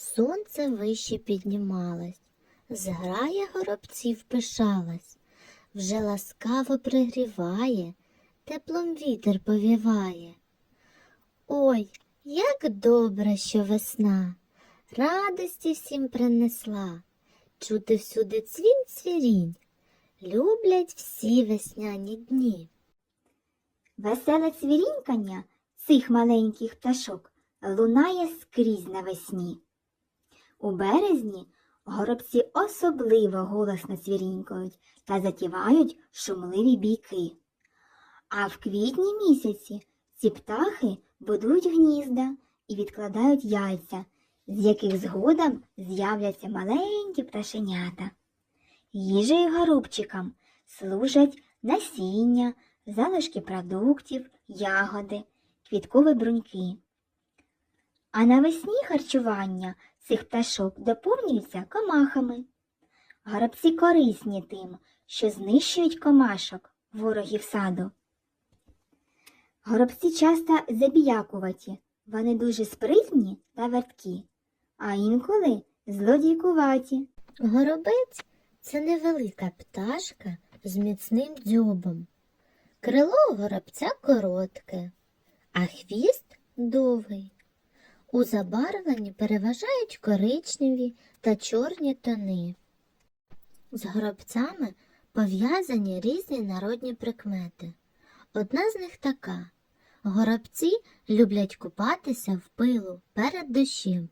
Сонце вище піднімалось, зграя горобців пишалась, вже ласкаво пригріває, теплом вітер повіває. Ой, як добре, що весна радості всім принесла, чути всюди цвін цвірінь, люблять всі весняні дні. Веселе цвірінькання цих маленьких пташок лунає скрізь навесні. У березні горобці особливо голосно цвірінькають та затівають шумливі бійки. А в квітні місяці ці птахи будують гнізда і відкладають яйця, з яких згодом з'являться маленькі пташенята. Їжею горобчикам служать насіння, залишки продуктів, ягоди, квіткові бруньки. А навесні харчування цих пташок доповнюється комахами. Горобці корисні тим, що знищують комашок, ворогів саду. Горобці часто забіякуваті, вони дуже спритні та верткі, а інколи злодійкуваті. Горобець це невелика пташка з міцним дзьобом. Крило горобця коротке, а хвіст довгий. У забарвленні переважають коричневі та чорні тони. З горобцями пов'язані різні народні прикмети. Одна з них така: горобці люблять купатися в пилу перед дощем.